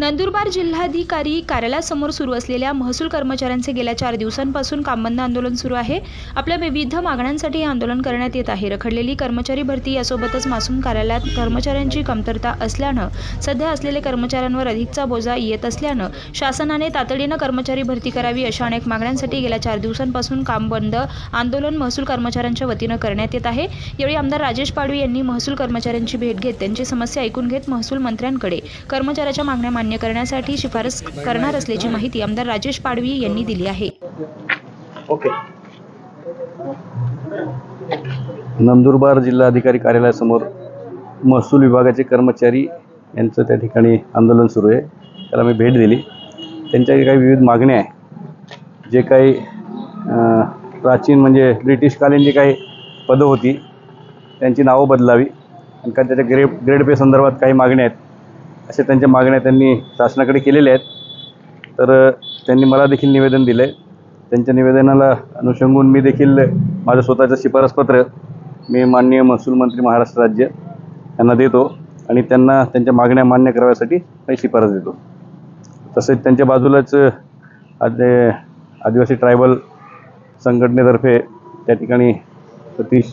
नंदुरबार जिल्हाधिकारी कार्यालयासमोर सुरू असलेल्या महसूल कर्मचाऱ्यांचे गेल्या चार दिवसांपासून कामबंद आंदोलन सुरू आहे. आपल्या विविध मागण्यांसाठी हे आंदोलन करण्यात येत आहे. रखडलेली कर्मचारी भरती यासोबतच मासूम कार्यालयात कर्मचाऱ्यांची कमतरता असल्यानं सध्या असलेले कर्मचाऱ्यांवर अधिकचा बोजा येत असल्यानं शासनाने तातडीनं कर्मचारी भरती करावी अशा अनेक मागण्यांसाठी गेल्या चार दिवसांपासून काम बंद आंदोलन महसूल कर्मचाऱ्यांच्या वतीनं करण्यात येत आहे. यावेळी आमदार राजेश पाडवी यांनी महसूल कर्मचाऱ्यांची भेट घेत त्यांची समस्या ऐकून घेत महसूल मंत्र्यांकडे कर्मचाऱ्याच्या मागण्या मान्य करण्यासाठी शिफारस करणार असल्याची माहिती आमदार राजेश पाडवी यांनी दिली आहे. ओके नंदुरबार जिल्हाधिकारी कार्यालयासमोर महसूल विभागाचे कर्मचारी यांचं त्या ठिकाणी आंदोलन सुरू आहे. त्याला मी भेट दिली. त्यांच्या काही विविध मागण्या आहे. जे काही प्राचीन म्हणजे ब्रिटिशकालीन जी काही पदं होती त्यांची नावं बदलावी. आणि काही त्याच्या ग्रेड ग्रेड पे संदर्भात काही मागण्या आहेत अशा त्यांच्या मागण्या त्यांनी शासनाकडे केलेल्या आहेत. तर त्यांनी मला देखील निवेदन दिलं आहे त्यांच्या निवेदनाला अनुषंगून मी देखील माझं स्वतःचं शिफारसपत्र मी माननीय महसूल मंत्री महाराष्ट्र राज्य यांना देतो आणि त्यांना त्यांच्या मागण्या मान्य कराव्यासाठी काही शिफारस देतो. तसेच त्यांच्या बाजूलाच आदे आदिवासी ट्रायबल संघटनेतर्फे त्या ठिकाणी सतीश